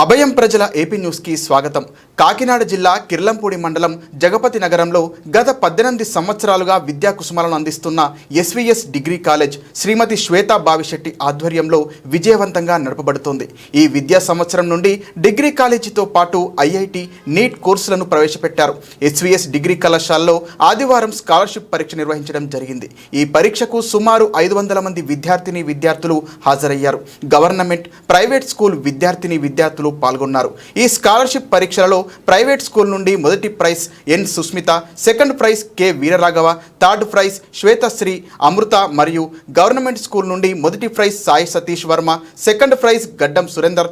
అభయం ప్రజల ఏపీ న్యూస్కి స్వాగతం. కాకినాడ జిల్లా కిర్లంపూడి మండలం జగపతి నగరంలో గత పద్దెనిమిది సంవత్సరాలుగా విద్యా కుసుమాలను అందిస్తున్న SVS degree college Shrimati Shweta Bavisetti ఆధ్వర్యంలో విజయవంతంగా నడపబడుతోంది. ఈ విద్యా సంవత్సరం నుండి డిగ్రీ కాలేజీతో పాటు ఐఐటి నీట్ కోర్సులను ప్రవేశపెట్టారు. ఎస్వీఎస్ డిగ్రీ కళాశాలలో ఆదివారం స్కాలర్షిప్ పరీక్ష నిర్వహించడం జరిగింది. ఈ పరీక్షకు సుమారు ఐదు వందల మంది విద్యార్థిని విద్యార్థులు హాజరయ్యారు. గవర్నమెంట్ ప్రైవేట్ స్కూల్ విద్యార్థిని విద్యార్థులు పాల్గొన్నారు. ఈ స్కాలర్షిప్ పరీక్షలలో ప్రైవేట్ స్కూల్ నుండి మొదటి prize N Susmita second prize K Veeraraghava third prize Shwetasri Amrutha మరియు గవర్నమెంట్ స్కూల్ నుండి మొదటి prize Sai Satish Varma second prize Gaddam Surender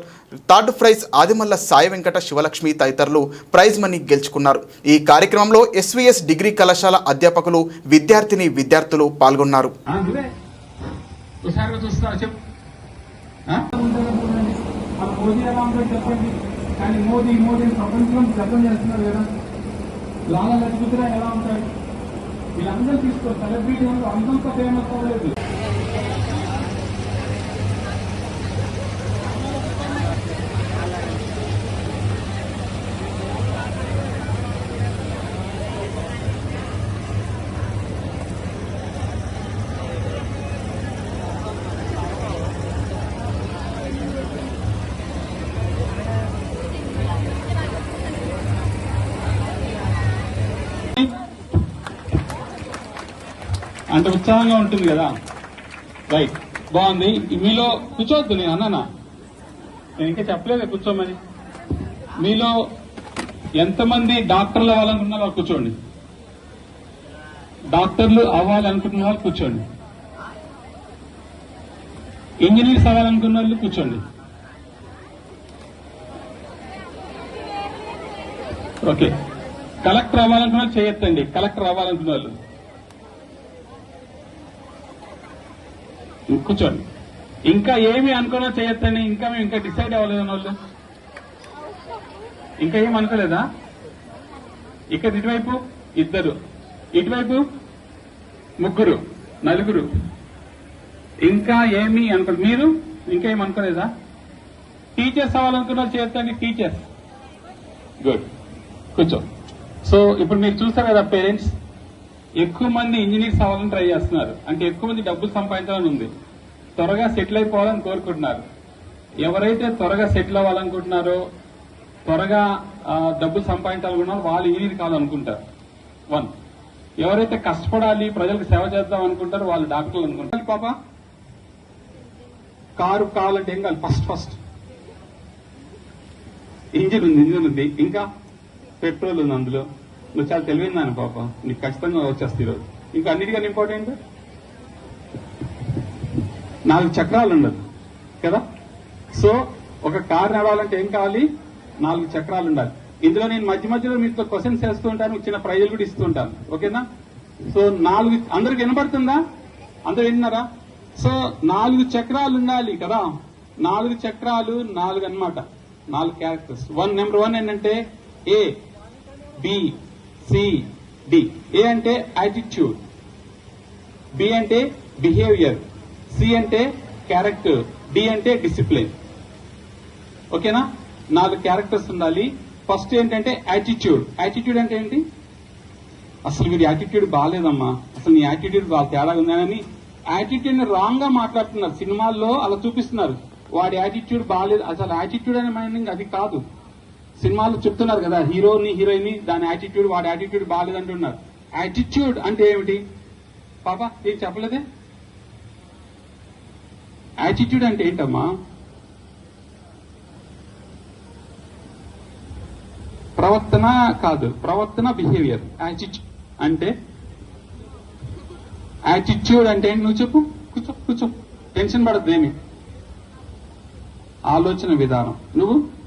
third prize Adimalla Sai Venkata Sivalakshmi తదితరులు ప్రైజ్ మనీ గెలుచుకున్నారు. ఈ కార్యక్రమంలో SVS degree కళాశాల అధ్యాపకులు విద్యార్థిని విద్యార్థులు పాల్గొన్నారు. ఆ, మోదీ ఎలా ఉందో చెప్పండి. కానీ మోదీ మోదీ ప్రపంచం శబ్దం చేస్తున్నారు కదా. లాలా లజపతి ఎలా ఉంటాడు వీళ్ళందరూ తీసుకో సెలబ్రిటీ అందరూ అంతంత ఫేమస్ అవ్వలేదు. అంత ఉత్సాహంగా ఉంటుంది కదా. రైట్ బాగుంది. మీలో కూర్చోవద్దు నేను అన్నానా? నేను ఇంకా చెప్పలేదు కూర్చోమని మీలో ఎంతమంది డాక్టర్లు అవ్వాలనుకున్న వాళ్ళు కూర్చోండి. డాక్టర్లు అవ్వాలనుకున్న వాళ్ళు కూర్చోండి. ఇంజనీర్స్ అవ్వాలనుకున్న వాళ్ళు కూర్చోండి. ఓకే కలెక్టర్ అవ్వాలనుకున్న వాళ్ళు చేయొద్దండి. కలెక్టర్ అవ్వాలనుకున్న వాళ్ళు. కూర్చోండి. ఇంకా ఏమి అనుకున్నా చేయొద్దని ఇంకా మేము ఇంకా డిసైడ్ అవ్వలేదు వాళ్ళు. ఇంకా ఏం అనుకోలేదా? ఇక్కడ ఇటువైపు ఇద్దరు. ఇటువైపు ముగ్గురు నలుగురు. ఇంకా ఏమి అనుకో మీరు ఇంకా ఏం అనుకోలేదా? టీచర్స్ అవ్వాలనుకున్నారు చేస్తాను టీచర్స్. గుడ్. కూర్చో. సో ఇప్పుడు మీరు చూస్తారు కదా పేరెంట్స్. ఎక్కువ మంది ఇంజనీర్స్ అవ్వాలని ట్రై చేస్తున్నారు. అంటే ఎక్కువ మంది డబ్బులు సంపాదించాలని ఉంది. త్వరగా సెటిల్ అయిపోవాలని కోరుకుంటున్నారు. ఎవరైతే త్వరగా సెటిల్ అవ్వాలనుకుంటున్నారో త్వరగా డబ్బులు సంపాదించాలనుకున్నారో వాళ్ళు ఇంజనీర్ కావాలనుకుంటారు. వన్ ఎవరైతే కష్టపడాలి ప్రజలకు సేవ చేద్దాం అనుకుంటారో వాళ్ళు డాక్టర్లు అనుకుంటారు. పాప? కారు కావాలంటే ఏం కావాలి? ఫస్ట్ ఫస్ట్ ఇంజిన్ ఉంది ఇంజిన్ ఉంది. ఇంకా? పెట్రోల్ ఉంది అందులో. నువ్వు చాలా తెలివిందాను పాప. నీకు ఖచ్చితంగా వచ్చేస్తుంది ఈరోజు. ఇంకా అన్నిటికన్నా ఇంపార్టెంట్ నాలుగు చక్రాలు ఉండదు. కదా? సో ఒక కారు నడవాలంటే ఏం కావాలి? నాలుగు చక్రాలు ఉండాలి. ఇందులో నేను మధ్య మధ్యలో మీతో క్వశ్చన్స్ వేస్తూ ఉంటాను చిన్న ప్రైజులు కూడా ఇస్తూ ఉంటాను. ఓకేనా? సో నాలుగు అందరికి వినపడుతుందా? అందరు విన్నారా? సో నాలుగు చక్రాలు ఉండాలి కదా? నాలుగు చక్రాలు నాలుగు అన్నమాట నాలుగు క్యారెక్టర్స్ వన్ నెంబర్ వన్ ఏంటంటే ఏ బి సిడి ఏ అంటే యాటిట్యూడ్ బి అంటే బిహేవియర్ సి అంటే క్యారెక్టర్ డి అంటే డిసిప్లిన్ ఓకేనా నాలుగు క్యారెక్టర్స్ ఉండాలి. ఫస్ట్ ఏంటంటే యాటిట్యూడ్ యాటిట్యూడ్ అంటే ఏంటి? అసలు మీరు యాటిట్యూడ్ బాగాలేదమ్మా అసలు నీ యాటిట్యూడ్ బాగా తేడా ఉందని యాటిట్యూడ్ని రాంగ్గా మాట్లాడుతున్నారు. సినిమాల్లో అలా చూపిస్తున్నారు. వాడి యాటిట్యూడ్ బాగాలేదు అసలు యాటిట్యూడ్ అనే మైండింగ్ అది కాదు. సినిమాలు చెప్తున్నారు కదా హీరోని హీరోయిన్ దాని యాటిట్యూడ్ వాడి యాటిట్యూడ్ బాగాలేదంటున్నారు యాటిట్యూడ్ అంటే ఏమిటి? పాప ఏం చెప్పలేదే? యాటిట్యూడ్ అంటే ఏంటమ్మా? ప్రవర్తన కాదు ప్రవర్తన బిహేవియర్ యాటిట్యూడ్ అంటే? యాటిట్యూడ్ అంటే ఏంటి? నువ్వు చెప్పు కూర్చో కూర్చో. టెన్షన్ పడద్దు ఏమి. ఆలోచన విధానం. నువ్వు?